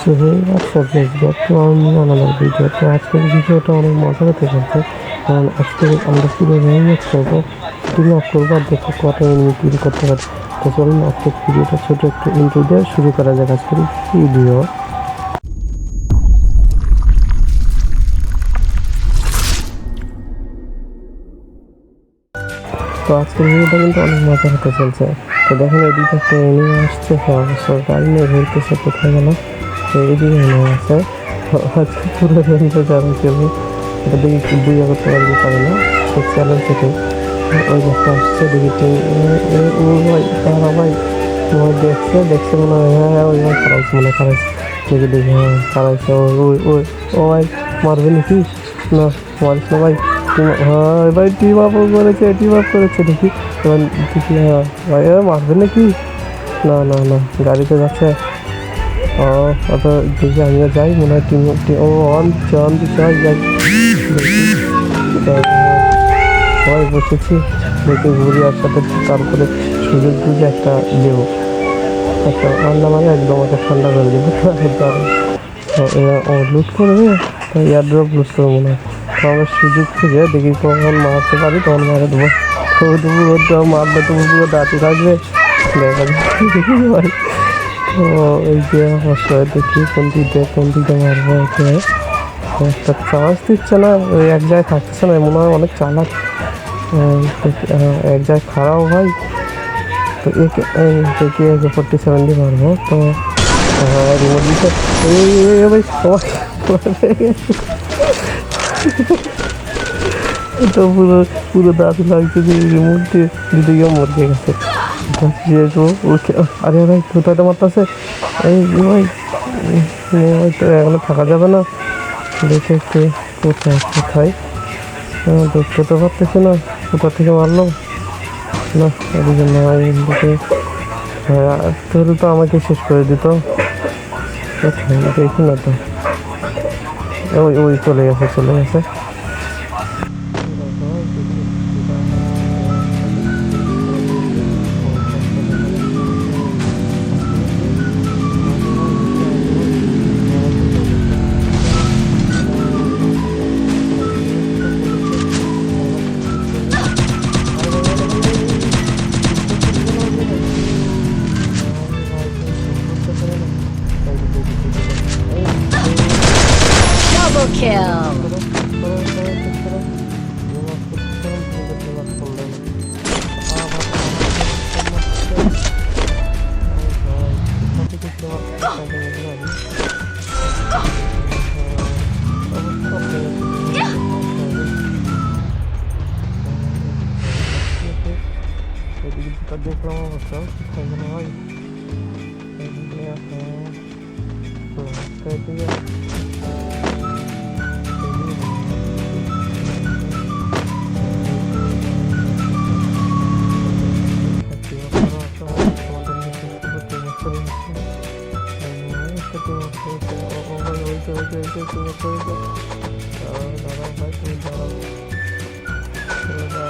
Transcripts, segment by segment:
So hey back to another video তো আজকের ভিডিওটা অনেক মজা হতে চলছে। কারণ আজকে আমরা পুরো রেঞ্জ করব অফ করব আর দেখো এনিমি কিল করতে তো চলুন আজকের ভিডিওটা ছোটো একটু দিয়ে শুরু করা যাক আজকের ভিডিও তো আজকের ভিডিওটা কিন্তু অনেক মজা হতে চলছে। তো দেখেন এদিকে একটা এনিমি আসছে হ্যাঁ অবশ্য গাড়ি নিয়ে ঘুরতেছে কোথায় গেল? পুরো দেখি ওই একটা আসছে, দেখি ভাই তোমার দেখছে? দেখছে মনে হয় হ্যাঁ হ্যাঁ ওই ভাই মনে খারাইছে দেখি দেখি হ্যাঁ খারাইছে ওই ওই ওই ও ভাই, মারবে নাকি? না, মারিস না ভাই। হ্যাঁ ভাই টিম আপ করেছে টিম আপ করেছে, দেখি। এবার দেখি হ্যাঁ ভাই মারবে নাকি? না না না, গাড়িতে যাচ্ছে। অত দেখি আমিও যাই, মনে হয় টিম ও, অন দিচ্ছে অন যাই। হ্যাঁ। সবাই বসেছি, দেখি ঘুরি একসাথে তারপরে সুযোগ বুঝে একটা দেবো একটা রান্না মানে একদম ওকে ঠান্ডা করে দেবো। লুট করবে তো এয়ার ড্রপ লুট করব মনে হয়। তো আমরা সুযোগ খুঁজে দেখি কখন মারতে পারি, তখন মারে দেবো তো দুপুর মারলে তো পুরো দাঁতি থাকবে। দেখা তো এই যে অবশ্যই দেখি কোন দিকে কোন দিকে মারবো ওকে একটা চান্স দিচ্ছে না, ওই এক জায়গায় থাকতেছে না, মনে হয় অনেক চালাক। এক জায়গায় খারাপ ভাই। তো একে এই একে ফোর্টি সেভেন দিয়ে মারবো, তো রিমোট দিতে এই ভাই তো পুরো পুরো দাঁত লাগছে যে রিমোট দিয়ে দিতে গিয়ে মরে গেছে। আরে ভাই কোথায় মারতেছে এই ভাই এখনও থাকা যাবে না দেখে একটু কোথায় কোথায় দেখতে তো পারতেছি না কোথা থেকে মারলো না এদিকে না এদিকে হ্যাঁ তো আমাকে শেষ করে দিত দেখি না তো ওই ওই চলে গেছে চলে গেছে Double kill. দেখলাম অবশ্য কোথায় যেন হয় এদিকে আছে রাস্তায় দিয়ে আমি 这个可以给我我们有一个这个这个可以给他打了打了还可了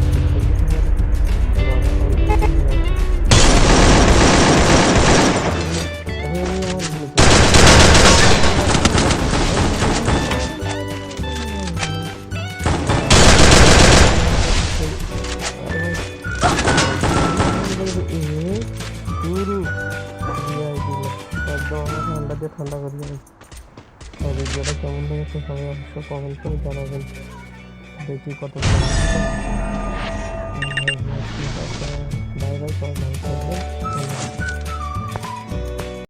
এ গুরু দিয়াই ঠান্ডা দিয়ে ঠান্ডা করে দিল আর যেটা কেমন লেগেছে সবাই অবশ্যই কমেন্ট করে জানাবেন। দেখি কত হ্যাঁ, হ্যাঁ, বাই বাই, সবাই ভালো থাকবেন।